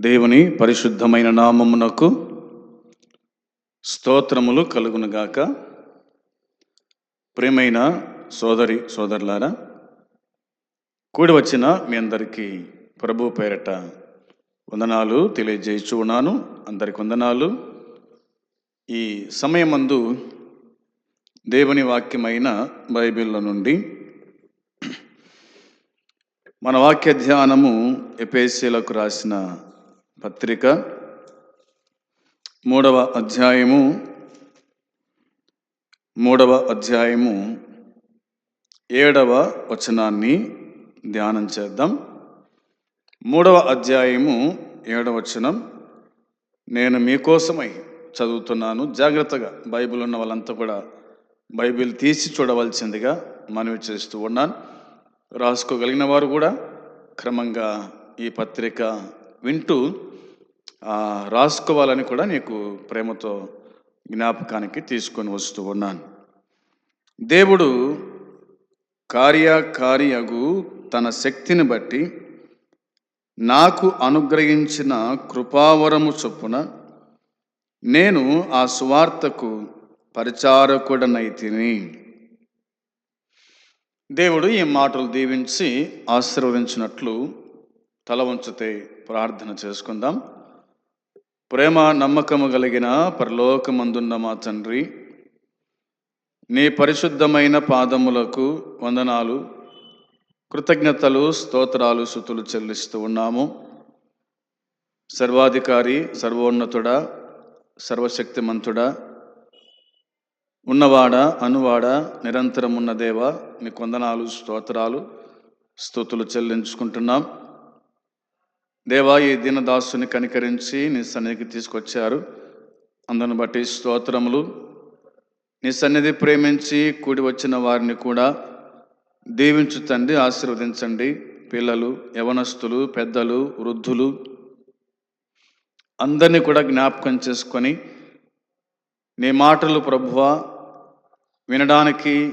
దేవుని పరిశుద్ధమైన నామమునకు స్తోత్రములు కలుగునుగాక. ప్రియమైన సోదరి సోదరులారా కూడి వచ్చిన మీ అందరికీ ప్రభు పేరట వందనాలు తెలియజేయచ్చు ఉన్నాను. అందరికి వందనాలు. ఈ సమయమందు దేవుని వాక్యమైన బైబిళ్ళ నుండి మన వాక్య ధ్యానము ఎపేసీలకు రాసిన పత్రిక మూడవ అధ్యాయము మూడవ అధ్యాయము ఏడవ వచనాన్ని ధ్యానం చేద్దాం. మూడవ అధ్యాయము ఏడవ వచనం నేను మీకోసమై చదువుతున్నాను. జాగ్రత్తగా బైబిల్ ఉన్న వాళ్ళంతా కూడా బైబిల్ తీసి చూడవలసిందిగా మనవి చేస్తూ ఉన్నాను. రాసుకోగలిగిన వారు కూడా క్రమంగా ఈ పత్రిక వింటూ రాసుకోవాలని కూడా నీకు ప్రేమతో జ్ఞాపకానికి తీసుకొని వస్తూ ఉన్నాను. దేవుడు కార్యకార్యగు తన శక్తిని బట్టి నాకు అనుగ్రహించిన కృపావరము చొప్పున నేను ఆ సువార్తకు పరిచారకుడనైతిని దేవుడు ఈ మాటలు దీవించి ఆశీర్వదించినట్లు తల వంచితే ప్రార్థన చేసుకుందాం. ప్రేమ నమ్మకము కలిగిన పరలోకమందున్న మా తండ్రి నీ పరిశుద్ధమైన పాదములకు వందనాలు కృతజ్ఞతలు స్తోత్రాలు శుతులు చెల్లిస్తూ ఉన్నాము. సర్వాధికారి సర్వోన్నతుడా సర్వశక్తిమంతుడా ఉన్నవాడా అనువాడా నిరంతరం ఉన్న దేవా మీ కొందనాలు స్తోత్రాలు స్తుతులు చెల్లించుకుంటున్నాం. దేవా ఈ దీనదాసుని కనికరించి నీ సన్నిధికి తీసుకొచ్చారు. అందరిని బట్టి స్తోత్రములు. నీ సన్నిధి ప్రేమించి కూడి వచ్చిన వారిని కూడా దీవించు తండ్రి ఆశీర్వదించండి. పిల్లలు యవనస్తులు పెద్దలు వృద్ధులు అందరినీ కూడా జ్ఞాపకం చేసుకొని నీ మాటలు ప్రభువ వినడానికి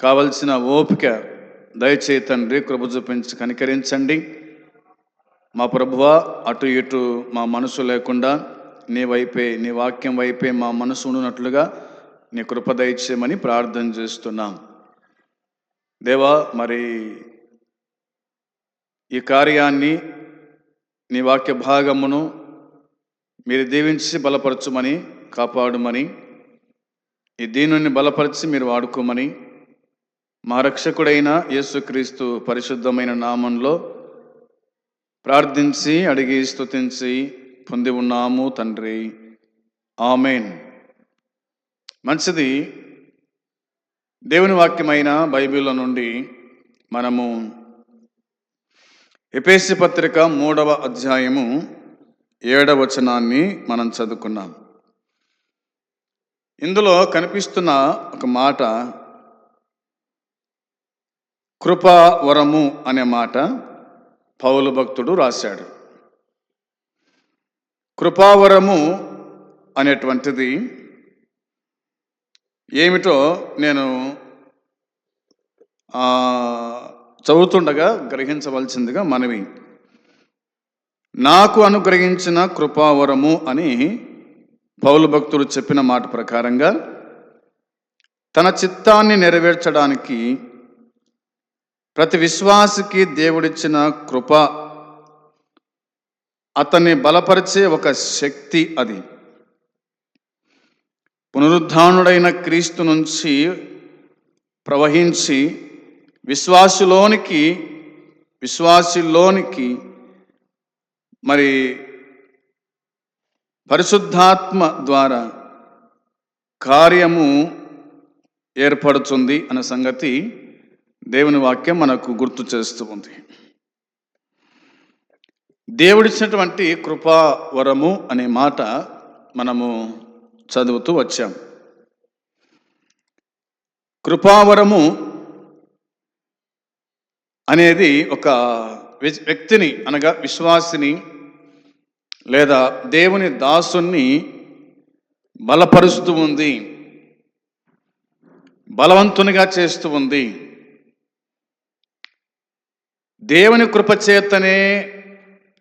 కావలసిన ఓపిక దయచేయి తండ్రి కృప చూపించి కనికరించండి. మా ప్రభువ అటు ఇటు మా మనసు లేకుండా నీ వైపే నీ వాక్యం వైపే మా మనసు ఉండునట్లుగా నీ కృప దయచేయమని ప్రార్థన చేస్తున్నాం. దేవా మరి ఈ కార్యాన్ని నీ వాక్య భాగమును మీరు దీవించి బలపరచుమని కాపాడుమని ఈ దీనుని బలపరిచి మీరు వాడుకోమని మా రక్షకుడైన యేసుక్రీస్తు పరిశుద్ధమైన నామంలో ప్రార్థించి అడిగి స్తుతించి పొంది ఉన్నాము తండ్రి. ఆమెన్. మంచిది. దేవుని వాక్యమైన బైబిల్లో నుండి మనము ఎపేసి పత్రిక మూడవ అధ్యాయము ఏడవ వచనాన్ని మనం చదువుకున్నాం. ఇందులో కనిపిస్తున్న ఒక మాట కృపావరము అనే మాట పౌలు భక్తుడు రాశాడు. కృపావరము అనేటువంటిది ఏమిటో నేను చదువుతుండగా గ్రహించవలసిందిగా మనవి. నాకు అనుగ్రహించిన కృపావరము అని పౌలు భక్తుడు చెప్పిన మాట ప్రకారంగా తన చిత్తాన్ని నెరవేర్చడానికి ప్రతి విశ్వాసికి దేవుడిచ్చిన కృప అతన్ని బలపరిచే ఒక శక్తి అది. పునరుద్ధానుడైన క్రీస్తు నుంచి ప్రవహించి విశ్వాసులోనికి విశ్వాసిలోనికి మరి పరిశుద్ధాత్మ ద్వారా కార్యము ఏర్పడుతుంది అన్న సంగతి దేవుని వాక్యం మనకు గుర్తు చేస్తూ ఉంది. దేవుడిచ్చినటువంటి కృపావరము అనే మాట మనము చదువుతూ వచ్చాం. కృపావరము అనేది ఒక వ్యక్తిని అనగా విశ్వాసిని లేదా దేవుని దాసుని బలపరుస్తూ ఉంది. బలవంతునిగా చేస్తూ ఉంది. దేవుని కృపచేతనే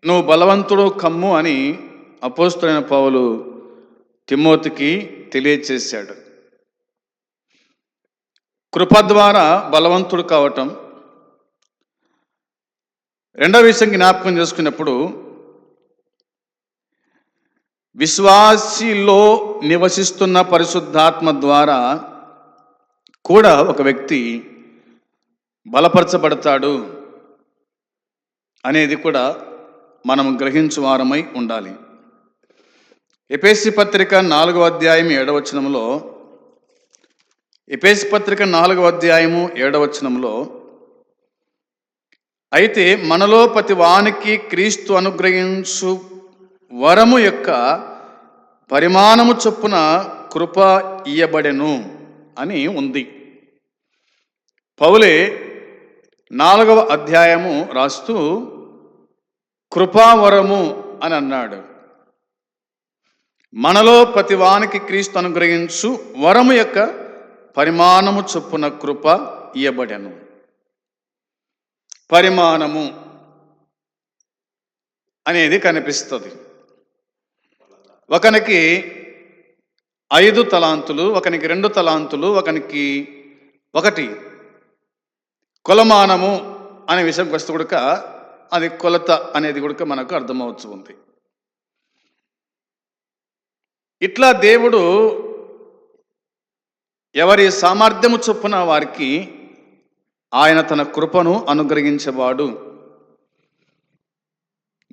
నువ్వు బలవంతుడు కమ్ము అని అపోస్తులైన పౌలు తిమోతికి తెలియచేశాడు. కృప ద్వారా బలవంతుడు కావటం రెండవ విషయం జ్ఞాపకం చేసుకున్నప్పుడు విశ్వాసిలో నివసిస్తున్న పరిశుద్ధాత్మ ద్వారా కూడా ఒక వ్యక్తి బలపరచబడతాడు. అనేది కూడా మనం గ్రహించు వారమై ఉండాలి. ఎపేసి పత్రిక నాలుగవ అధ్యాయం ఏడవచనంలో ఎపేసి పత్రిక నాలుగవ అధ్యాయము ఏడవచనంలో అయితే మనలో ప్రతి వానికి క్రీస్తు అనుగ్రహించు వరము యొక్క పరిమాణము చొప్పున కృప ఇయ్యబడెను అని ఉంది. పౌలే నాలుగవ అధ్యాయము రాస్తూ కృపావరము అని అన్నాడు. మనలో ప్రతి వానికి క్రీస్తు అనుగ్రహించు వరము యొక్క పరిమాణము చొప్పున కృప ఇయ్యబడెను. పరిమాణము అనేది కనిపిస్తుంది. ఒకనికి ఐదు తలాంతులు ఒకనికి రెండు తలాంతులు ఒకనికి ఒకటి కొలమానము అనే విషయం వస్తే కూడా అది కొలత అనేది కూడా మనకు అర్థమవచ్చు ఉంది. ఇట్లా దేవుడు ఎవరి సామర్థ్యము చొప్పున వారికి ఆయన తన కృపను అనుగ్రహించేవాడు.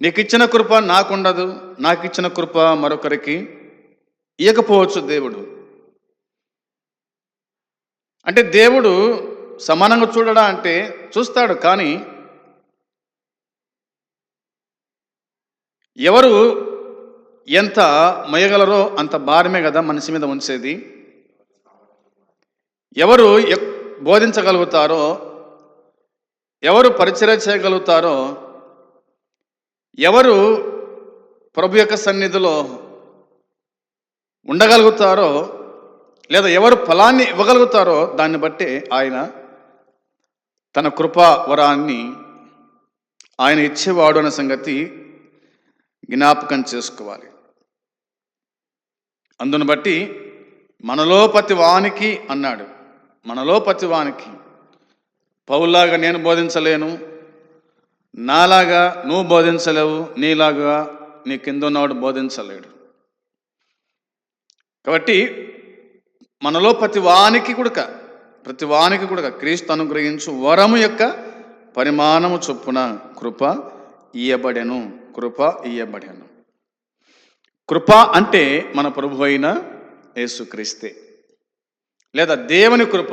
నీకు ఇచ్చిన కృప నాకుండదు నాకు ఇచ్చిన కృప మరొకరికి ఇవ్వకపోవచ్చు దేవుడు. అంటే దేవుడు సమానంగా చూడడా అంటే చూస్తాడు కానీ ఎవరు ఎంత మొయ్యగలరో అంత భారమే కదా మనిషి మీద ఉంచేది? ఎవరు బోధించగలుగుతారో ఎవరు పరిచయం చేయగలుగుతారో ఎవరు ప్రభు యొక్క సన్నిధిలో ఉండగలుగుతారో లేదా ఎవరు ఫలాన్ని ఇవ్వగలుగుతారో దాన్ని బట్టి ఆయన తన కృపా వరాన్ని ఆయన ఇచ్చేవాడు అనే సంగతి జ్ఞాపకం చేసుకోవాలి. అందును బట్టి మనలో ప్రతివానికి అన్నాడు. మనలో ప్రతివానికి పౌల్లాగా నేను బోధించలేను నాలాగా నువ్వు బోధించలేవు నీలాగా నీ కింద ఉన్నవాడు బోధించలేడు. కాబట్టి మనలో ప్రతి వానికి కూడా ప్రతి వానికి కూడా క్రీస్తు అనుగ్రహించు వరము యొక్క పరిమాణము చొప్పున కృప ఇయ్యబడెను. కృప ఇయ్యబడెను. కృప అంటే మన ప్రభు అయిన యేసుక్రీస్తే. లేదా దేవుని కృప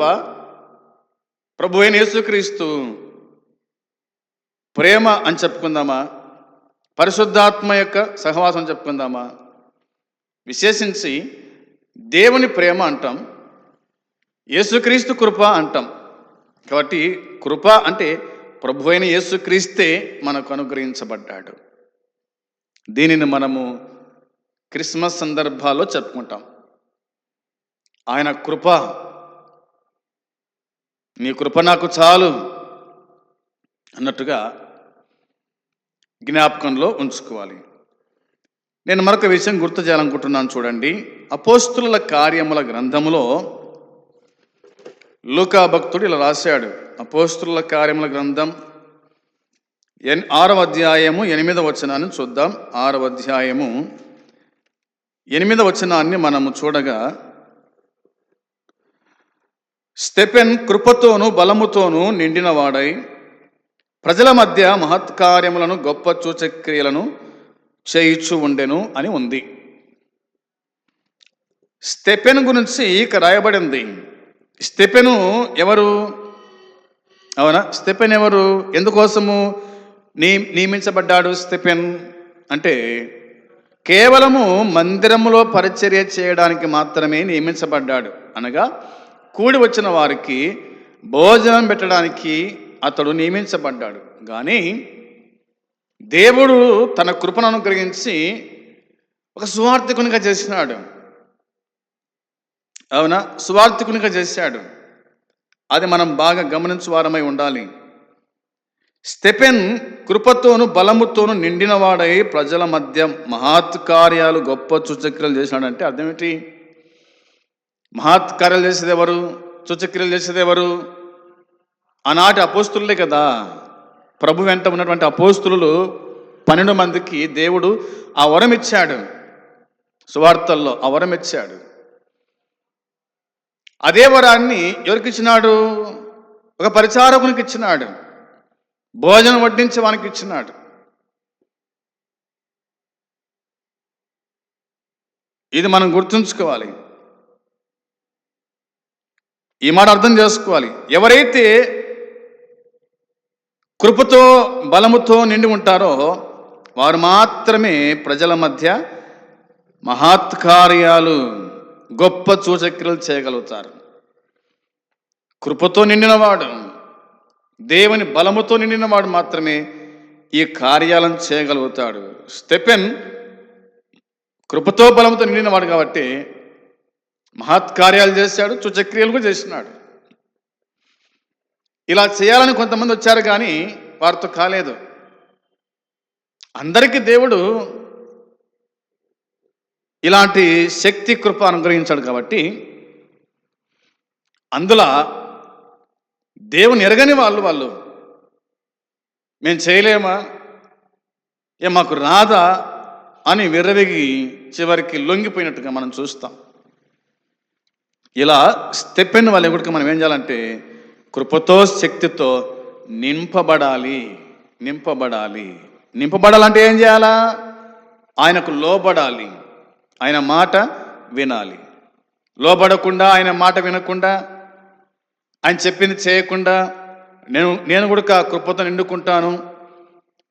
ప్రభు అయిన యేసుక్రీస్తు. ప్రేమ అని చెప్పుకుందామా? పరిశుద్ధాత్మ యొక్క సహవాసం చెప్పుకుందామా? విశేషించి దేవుని ప్రేమ అంటాం యేసుక్రీస్తు కృప అంటాం. కాబట్టి కృప అంటే ప్రభు అయిన యేసుక్రీస్తే మనకు అనుగ్రహించబడ్డాడు. దీనిని మనము క్రిస్మస్ సందర్భాల్లో చెప్పుకుంటాం. ఆయన కృప నీ కృప నాకు చాలు అన్నట్టుగా జ్ఞాపకంలో ఉంచుకోవాలి. నేను మరొక విషయం గుర్తు చేయాలనుకుంటున్నాను చూడండి. అపోస్తుల కార్యముల గ్రంథములో లూకా భక్తుడు ఇలా రాశాడు. అపోస్తుల కార్యముల గ్రంథం ఎన్ ఆరవ అధ్యాయము ఎనిమిదవ వచనాన్ని చూద్దాం. ఆరవ అధ్యాయము ఎనిమిదవ వచనాన్ని మనము చూడగా స్టెపెన్ కృపతోను బలముతోను నిండినవాడై ప్రజల మధ్య మహత్కార్యములను గొప్ప సూచక్రియలను చేయిచు ఉండెను అని ఉంది. స్టెపెన్ గురించి ఇక రాయబడింది. స్టెపెను ఎవరు? అవునా? స్టెపెన్ ఎవరు? ఎందుకోసము నీ నియమించబడ్డాడు స్టెపెన్ అంటే కేవలము మందిరములో పరిచర్య చేయడానికి మాత్రమే నియమించబడ్డాడు. అనగా కూడి వచ్చిన వారికి భోజనం పెట్టడానికి అతడు నియమించబడ్డాడు. కానీ దేవుడు తన కృపను అనుగ్రహించి ఒక సువార్థికునిగా చేసినాడు. అవునా? సువార్థికునిగా చేశాడు. అది మనం బాగా గమనించువారమై ఉండాలి. స్టెపెన్ కృపతోను బలముతోను నిండినవాడై ప్రజల మధ్య మహత్ కార్యాలు గొప్ప చుచక్రియలు చేసినాడంటే అర్థమేంటి ఏంటి మహత్ కార్యాలు చేసేది ఎవరు? చుచక్రియలు చేసేది ఎవరు? ఆనాటి అపోస్తులే కదా. ప్రభు వెంట ఉన్నటువంటి అపోస్తులు పన్నెండు మందికి దేవుడు ఆ వరం ఇచ్చాడు సువార్తల్లో ఆ వరం ఇచ్చాడు అదే వరాన్ని ఎవరికి ఇచ్చినాడు ఒక పరిచారకునికి ఇచ్చినాడు. భోజనం వడ్డించే వానికి ఇచ్చినాడు. ఇది మనం గుర్తుంచుకోవాలి. ఈ మాట అర్థం చేసుకోవాలి. ఎవరైతే కృపతో బలముతో నిండి ఉంటారో వారు మాత్రమే ప్రజల మధ్య మహత్కార్యాలు గొప్ప సూచక్రియలు చేయగలుగుతారు. కృపతో నిండినవాడు దేవుని బలముతో నిండినవాడు మాత్రమే ఈ కార్యాలను చేయగలుగుతాడు. స్టెపెన్ కృపతో బలముతో నిండినవాడు కాబట్టి మహత్కార్యాలు చేశాడు చుచక్రియలు కూడా చేసినాడు. ఇలా చేయాలని కొంతమంది వచ్చారు కానీ వారితో కాలేదు. అందరికీ దేవుడు ఇలాంటి శక్తి కృప అనుగ్రహించాడు కాబట్టి అందులో దేవుని ఎరగని వాళ్ళు వాళ్ళు మేము చేయలేమా? ఏ మాకు రాదా? అని విర్రవిగి చివరికి లొంగిపోయినట్టుగా మనం చూస్తాం. ఇలా స్టెప్పెన్ వాళ్ళు ఎవరికి మనం ఏం చేయాలంటే కృపతో శక్తితో నింపబడాలి నింపబడాలి. నింపబడాలంటే ఏం చేయాలా? ఆయనకు లోబడాలి. ఆయన మాట వినాలి. లోబడకుండా ఆయన మాట వినకుండా ఆయన చెప్పింది చేయకుండా నేను నేను కూడా కృపతో నిండుకుంటాను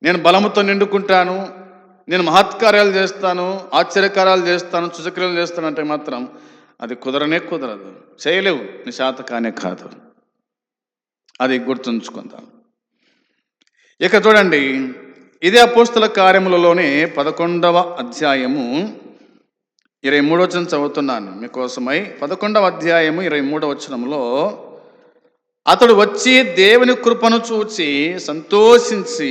నేను బలముతో నిండుకుంటాను నేను మహత్కార్యాలు చేస్తాను ఆశ్చర్యకార్యాలు చేస్తాను సుచక్రియలు చేస్తాను అంటే మాత్రం అది కుదరనే కుదరదు. చేయలేవు. నిశాత కానే కాదు. అది గుర్తుంచుకుందాం. ఇక చూడండి ఇదే అపోస్తుల కార్యములలోనే పదకొండవ అధ్యాయము ఇరవై మూడో వచనం చదువుతున్నాను. మీకోసమై పదకొండవ అధ్యాయము ఇరవై మూడవ వచనంలో అతడు వచ్చి దేవుని కృపను చూచి సంతోషించి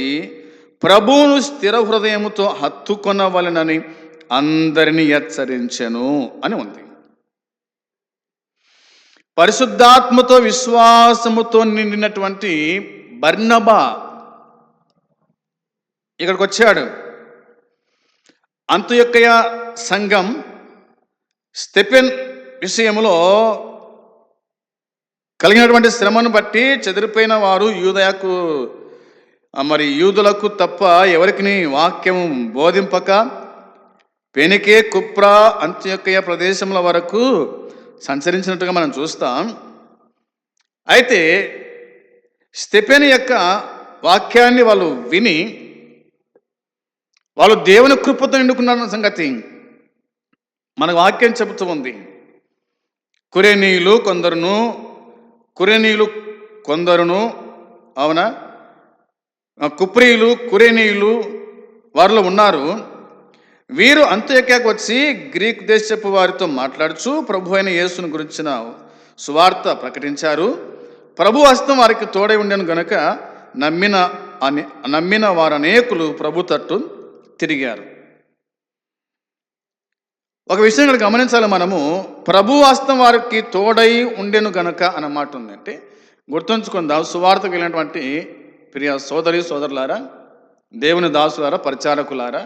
ప్రభువును స్థిర హృదయముతో హత్తుకొనవలనని అందరినీ హెచ్చరించెను అని ఉంది. పరిశుద్ధాత్మతో విశ్వాసముతో నిండినటువంటి బర్ణబ ఇక్కడికి వచ్చాడు. అంత్యొక్కయ సంఘం స్టెపెన్ విషయంలో కలిగినటువంటి శ్రమను బట్టి చెదిరిపోయిన వారు యూదయకు మరి యూదులకు తప్ప ఎవరికి వాక్యం బోధింపక పెనికే కుప్రా అంత్యకయ ప్రదేశముల వరకు సంచరించినట్టుగా మనం చూస్తాం. అయితే స్టెపెన్ యొక్క వాక్యాన్ని వాళ్ళు విని వాళ్ళు దేవుని కృపతో నిండుకున్న సంగతి మన వాక్యం చెబుతూ ఉంది. కురేనీయులు కొందరును కురేనీయులు కొందరును అవునా? కుప్రీయులు కురేనీయులు వారిలో ఉన్నారు. వీరు అంత్యకాకు వచ్చి గ్రీక్ దేశపు వారితో మాట్లాడుచు ప్రభు అయిన యేసును గురించిన సువార్త ప్రకటించారు. ప్రభు హస్తం వారికి తోడై ఉండను గనుక నమ్మిన అని నమ్మిన వారు అనేకులు ప్రభు తట్టు తిరిగారు. ఒక విషయం ఇక్కడ గమనించాలి మనము. ప్రభు వాస్తవం వారికి తోడై ఉండెను గనక అన్నమాట ఉందంటే గుర్తుంచుకుందాం. సువార్తకు వెళ్ళినటువంటి ప్రియ సోదరి సోదరులారా దేవుని దాసులారా పరిచారకులారా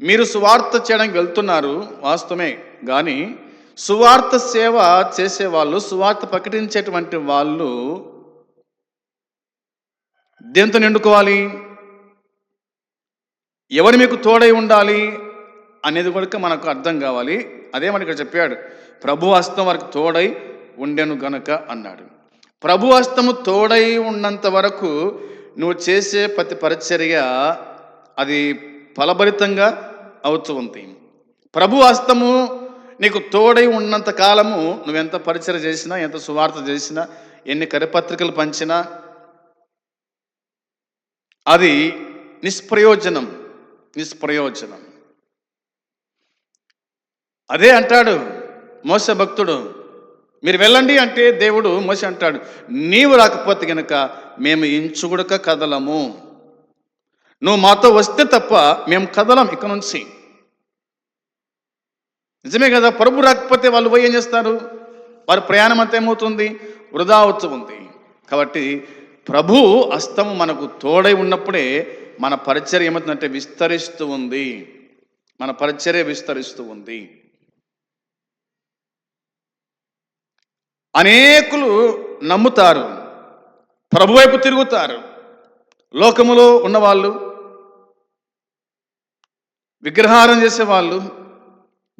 మీరు సువార్త చేయడానికి వెళ్తున్నారు వాస్తవమే. కానీ సువార్త సేవ చేసేవాళ్ళు సువార్త ప్రకటించేటువంటి వాళ్ళు దేంతో నిండుకోవాలి? ఎవరు మీకు తోడై ఉండాలి? అనేది కూడా మనకు అర్థం కావాలి. అదే మనకి ఇక్కడ చెప్పాడు ప్రభు హస్తం వరకు తోడై ఉండెను గనక అన్నాడు. ప్రభు హస్తము తోడై ఉన్నంత వరకు నువ్వు చేసే ప్రతి పరిచర్య అది ఫలభరితంగా అవుతూ ఉంది. ప్రభు హస్తము నీకు తోడై ఉన్నంత కాలము నువ్వెంత పరిచయం చేసినా ఎంత సువార్త చేసినా ఎన్ని కరిపత్రికలు పంచినా అది నిష్ప్రయోజనం నిష్ప్రయోజనం. అదే అంటాడు మోస భక్తుడు. మీరు వెళ్ళండి అంటే దేవుడు మోస అంటాడు. నీవు రాకపోతే గనక మేము ఇంచుగుడక కదలము. నువ్వు మాతో వస్తే తప్ప మేము కదలం ఇక నుంచి. నిజమే కదా ప్రభు రాకపోతే వాళ్ళు పోయి ఏం చేస్తారు? వారి ప్రయాణం అంతా ఏమవుతుంది? వృధా అవుతుంది ఉంది. కాబట్టి ప్రభు అస్తము మనకు తోడై ఉన్నప్పుడే మన పరిచర్య ఏమవుతుందంటే విస్తరిస్తూ ఉంది. మన పరిచర్య విస్తరిస్తూ ఉంది. అనేకులు నమ్ముతారు ప్రభు వైపు తిరుగుతారు. లోకములో ఉన్నవాళ్ళు విగ్రహారం చేసేవాళ్ళు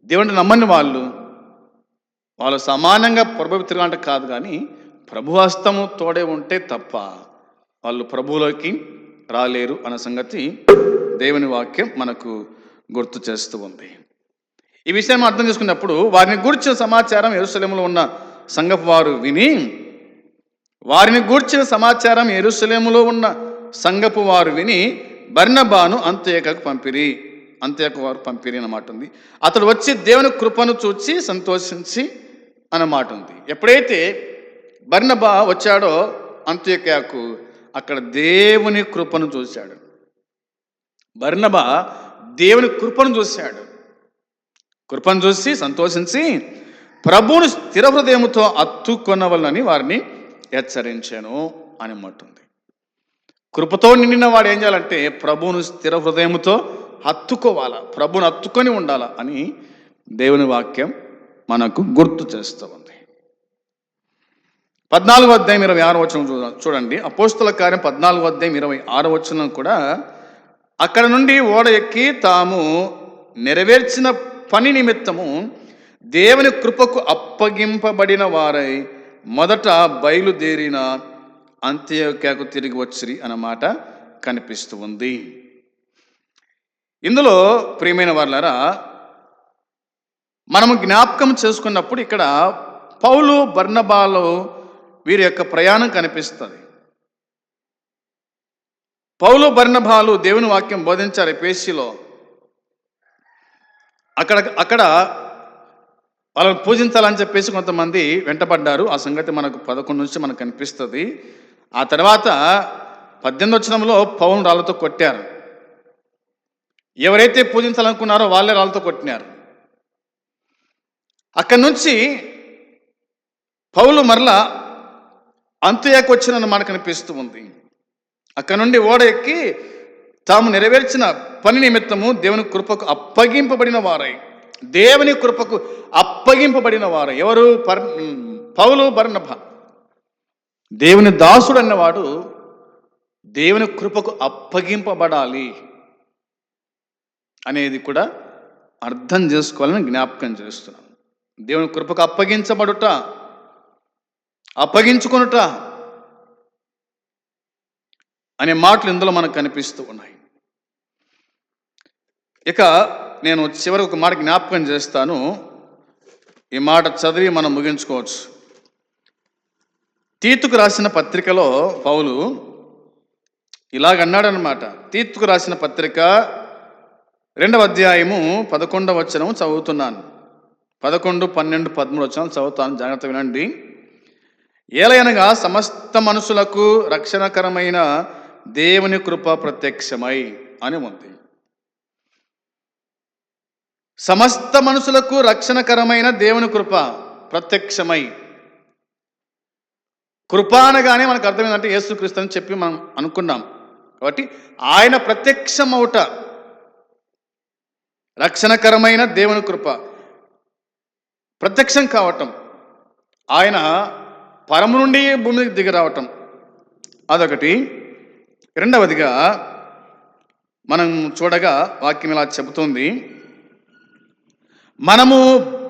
దేవుడిని నమ్మని వాళ్ళు వాళ్ళు సమానంగా ప్రభు తిరగాలంటే కాదు కానీ ప్రభు హస్తము తోడే ఉంటే తప్ప వాళ్ళు ప్రభువులోకి రాలేరు అన్న సంగతి దేవుని వాక్యం మనకు గుర్తు చేస్తూ ఉంది. ఈ విషయం అర్థం చేసుకున్నప్పుడు వారిని గురించిన సమాచారం ఎరుసలేములో ఉన్న సంఘపు వారు విని వారిని గూర్చిన సమాచారం ఎరుసలేములో ఉన్న సంఘపు వారు విని బర్ణబాను అంత్యకకు పంపిరి అంత్యకు వారు పంపిరి అన్నమాట ఉంది. అతడు వచ్చి దేవుని కృపను చూచి సంతోషించి అన్నమాట ఉంది. ఎప్పుడైతే బర్ణబా వచ్చాడో అంత్యకకు అక్కడ దేవుని కృపను చూశాడు. బర్ణబా దేవుని కృపను చూశాడు. కృపను చూసి సంతోషించి ప్రభువుని స్థిర హృదయముతో అత్తుకొనవలనని వారిని హెచ్చరించాను అని మట్టుంది కృపతో నిండిన వాడు ఏం చేయాలంటే ప్రభువును స్థిర హృదయముతో హత్తుకోవాలా ప్రభుని హత్తుకొని ఉండాలా అని దేవుని వాక్యం మనకు గుర్తు చేస్తూ ఉంది. పద్నాలుగు అధ్యాయం ఇరవై ఆరు వచనం చూడ- చూడండి. అపోస్తుల కార్యం పద్నాలుగు అధ్యాయం ఇరవై ఆరు వచనం కూడా అక్కడ నుండి ఓడ ఎక్కి తాము నెరవేర్చిన పని నిమిత్తము దేవుని కృపకు అప్పగింపబడిన వారై మొదట బయలుదేరిన అంత్యోక్యకు తిరిగి వచ్చిరి అన్నమాట కనిపిస్తూ ఉంది. ఇందులో ప్రియమైన వాళ్ళరా మనము జ్ఞాపకం చేసుకున్నప్పుడు ఇక్కడ పౌలు బర్ణబాలు వీరి యొక్క ప్రయాణం కనిపిస్తుంది. పౌలు బర్ణభాలు దేవుని వాక్యం బోధించారు పేసిలో అక్కడ అక్కడ వాళ్ళని పూజించాలని చెప్పేసి కొంతమంది వెంటబడ్డారు. ఆ సంగతి మనకు పదకొండు నుంచి మనకు కనిపిస్తుంది. ఆ తర్వాత పద్దెనిమిది వచ్చినంలో పౌను రాళ్ళతో కొట్టారు. ఎవరైతే పూజించాలనుకున్నారో వాళ్ళే రాళ్ళతో కొట్టినారు. అక్కడి నుంచి పౌలు మరలా అంత్యాకు వచ్చిన మాట కనిపిస్తూ ఉంది. అక్కడ నుండి ఓడ ఎక్కి తాము నెరవేర్చిన పని నిమిత్తము దేవుని కృపకు అప్పగింపబడిన వారై దేవుని కృపకు అప్పగింపబడిన వారు ఎవరు? పర్ పౌలు బర్ణభ దేవుని దాసుడు అన్నవాడు దేవుని కృపకు అప్పగింపబడాలి అనేది కూడా అర్థం చేసుకోవాలని జ్ఞాపకం చేస్తున్నాను. దేవుని కృపకు అప్పగించబడుట అప్పగించుకొనుట అనే మాటలు ఇందులో మనకు కనిపిస్తూ ఉన్నాయి. ఇక నేను చివరి ఒక మాట జ్ఞాపకం చేస్తాను. ఈ మాట చదివి మనం ముగించుకోవచ్చు. తీతుకు రాసిన పత్రికలో పౌలు ఇలాగన్నాడనమాట తీతుకు రాసిన పత్రిక రెండవ అధ్యాయము పదకొండవ వచనం చదువుతున్నాను. పదకొండు పన్నెండు పదమూడు వచనాలు చదువుతాను. జాగ్రత్త వినండి. ఏలయనగా సమస్త మనుషులకు రక్షణకరమైన దేవుని కృప ప్రత్యక్షమై అని ఉంది. సమస్త మనుషులకు రక్షణకరమైన దేవుని కృప ప్రత్యక్షమై. కృప అనగానే మనకు అర్థమైందంటే యేసుక్రీస్తు అని చెప్పి మనం అనుకున్నాం. కాబట్టి ఆయన ప్రత్యక్షమవుట రక్షణకరమైన దేవుని కృప ప్రత్యక్షం కావటం. ఆయన పరము నుండి భూమికి దిగరావటం అదొకటి. రెండవదిగా మనం చూడగా వాక్యం ఇలా చెబుతుంది. మనము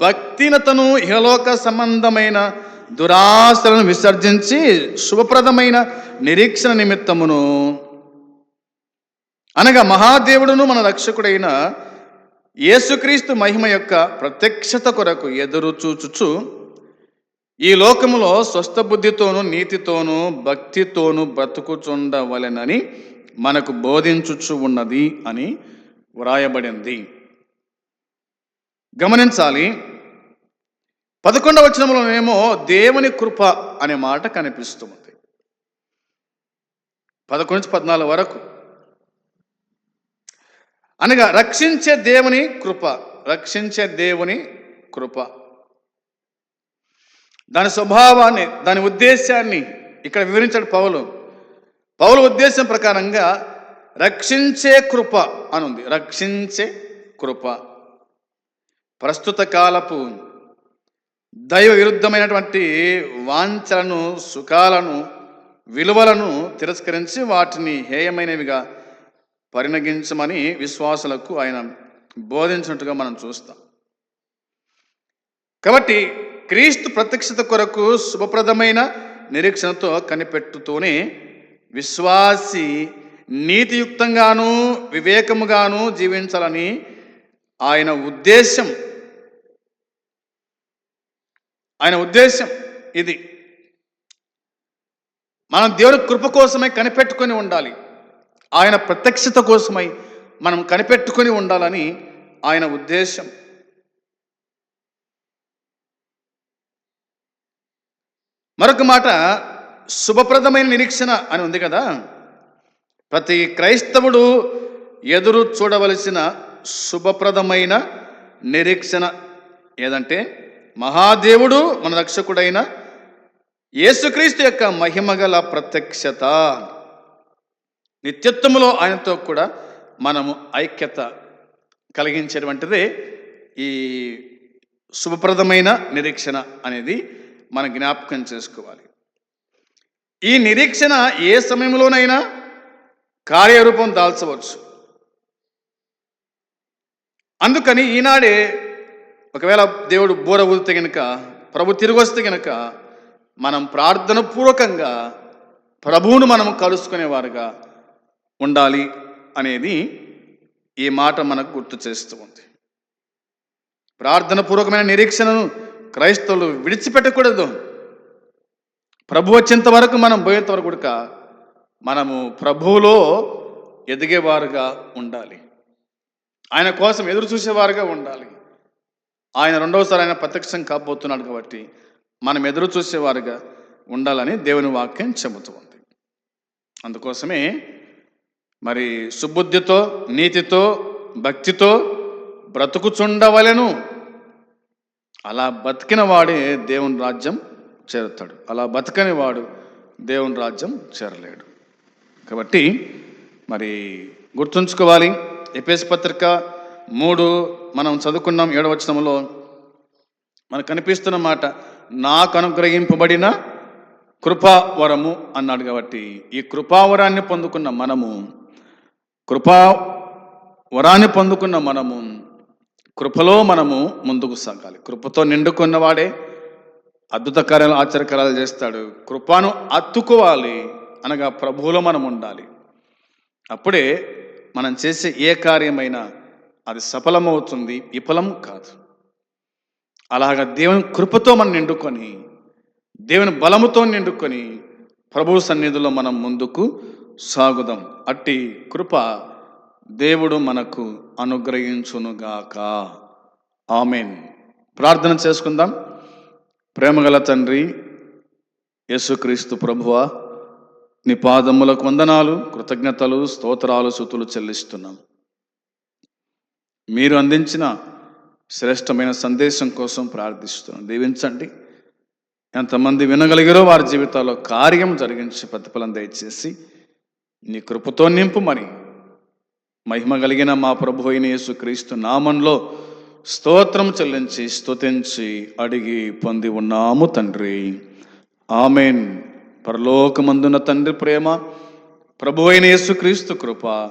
భక్తినతను ఇహలోక సంబంధమైన దురాశలను విసర్జించి శుభప్రదమైన నిరీక్షణ నిమిత్తమును. అనగా మహాదేవుడును మన రక్షకుడైన యేసుక్రీస్తు మహిమ యొక్క ప్రత్యక్షత కొరకు ఎదురు చూచుచు ఈ లోకములో స్వస్థ బుద్ధితోనూ నీతితోనూ భక్తితోనూ బ్రతుకుచుండవలెనని మనకు బోధించుచు ఉన్నది అని వ్రాయబడింది. గమనించాలి. పదకొండవ వచనంలోనేమో దేవుని కృప అనే మాట కనిపిస్తుంది. పదకొండు నుంచి పద్నాలుగు వరకు. అనగా రక్షించే దేవుని కృప రక్షించే దేవుని కృప. దాని స్వభావాన్ని దాని ఉద్దేశాన్ని ఇక్కడ వివరించాడు పౌలు. పౌలు ఉద్దేశం ప్రకారంగా రక్షించే కృప అని ఉంది రక్షించే కృప. ప్రస్తుత కాలపు దైవ విరుద్ధమైనటువంటి వాంఛలను సుఖాలను విలువలను తిరస్కరించి వాటిని హేయమైనవిగా పరిణగించమని విశ్వాసులకు ఆయన బోధించినట్టుగా మనం చూస్తాం. కాబట్టి క్రీస్తు ప్రత్యక్షత కొరకు శుభప్రదమైన నిరీక్షణతో కనిపెట్టుతూనే విశ్వాసి నీతియుక్తంగాను వివేకముగాను జీవించాలని ఆయన ఉద్దేశం ఆయన ఉద్దేశం ఇది. మనం దేవుని కృప కోసమై కనిపెట్టుకొని ఉండాలి. ఆయన ప్రత్యక్షత కోసమై మనం కనిపెట్టుకొని ఉండాలని ఆయన ఉద్దేశం మరొక మాట శుభప్రదమైన నిరీక్షణ అని ఉంది కదా? ప్రతి క్రైస్తవుడు ఎదురు చూడవలసిన శుభప్రదమైన నిరీక్షణ ఏదంటే మహాదేవుడు మన రక్షకుడైన యేసుక్రీస్తు యొక్క మహిమగల ప్రత్యక్షత. నిత్యత్వములో ఆయనతో కూడా మనము ఐక్యత కలిగించేటువంటిదే ఈ శుభప్రదమైన నిరీక్షణ అనేది మన జ్ఞాపకం చేసుకోవాలి. ఈ నిరీక్షణ ఏ సమయంలోనైనా కార్యరూపం దాల్చవచ్చు. అందుకని ఈనాడే ఒకవేళ దేవుడు బూర ఊదితే గనుక ప్రభు తిరిగి వస్తే గనుక మనం ప్రార్థన పూర్వకంగా ప్రభువును మనం కలుసుకునేవారుగా ఉండాలి అనేది ఈ మాట మనకు గుర్తు చేస్తూ ఉంది. ప్రార్థన పూర్వకమైన నిరీక్షణను క్రైస్తవులు విడిచిపెట్టకూడదు. ప్రభు వచ్చేంత వరకు మనం పోయేంత వరకు కూడా మనము ప్రభువులో ఎదిగేవారుగా ఉండాలి. ఆయన కోసం ఎదురు చూసేవారుగా ఉండాలి. ఆయన రెండవసారి ఆయన ప్రత్యక్షం కాబోతున్నాడు కాబట్టి మనం ఎదురు చూసేవారుగా ఉండాలని దేవుని వాక్యం చెబుతూ ఉంది. అందుకోసమే మరి సుబుద్ధితో నీతితో భక్తితో బ్రతుకుచుండవలెను. అలా బతికిన వాడే దేవుని రాజ్యం చేరుతాడు. అలా బతకని వాడు దేవుని రాజ్యం చేరలేడు. కాబట్టి మరి గుర్తుంచుకోవాలి. ఎపిఎస్ పత్రిక మూడు మనం చదువుకున్నాం ఏడవచనంలో మనకు కనిపిస్తున్న మాట నాకు అనుగ్రహింపబడిన కృపావరము అన్నాడు కాబట్టి ఈ కృపావరాన్ని పొందుకున్న మనము కృపా వరాన్ని పొందుకున్న మనము కృపలో మనము ముందుకు సాగాలి. కృపతో నిండుకున్నవాడే అద్భుత కార్యాలు ఆశ్చర్యకార్యాలు చేస్తాడు. కృపను అత్తుకోవాలి అనగా ప్రభువులో మనం ఉండాలి. అప్పుడే మనం చేసే ఏ కార్యమైనా అది సఫలమవుతుంది విఫలం కాదు. అలాగ దేవుని కృపతో మనం నిండుకొని దేవుని బలముతో నిండుకొని ప్రభు సన్నిధిలో మనం ముందుకు సాగుదాం. అట్టి కృప దేవుడు మనకు అనుగ్రహించునుగాక. ఆమెన్. ప్రార్థన చేసుకుందాం. ప్రేమగల తండ్రి యేసుక్రీస్తు ప్రభువ నీ పాదములకు వందనాలు కృతజ్ఞతలు స్తోత్రాలు సుతులు చెల్లిస్తున్నాం. మీరు అందించిన శ్రేష్టమైన సందేశం కోసం ప్రార్థిస్తున్నాం. దీవించండి. ఎంతమంది వినగలిగారో వారి జీవితాల్లో కార్యం జరిగించి ప్రతిఫలం దయచేసి నీ కృపతో నింపు మరి మహిమ కలిగిన మా ప్రభు అయిన యేసుక్రీస్తు నామంలో స్తోత్రం చెల్లించి స్తుతించి అడిగి పొంది ఉన్నాము తండ్రి. ఆమెన్. పరలోకమందున తండ్రి ప్రేమ ప్రభు అయిన యేసుక్రీస్తు కృప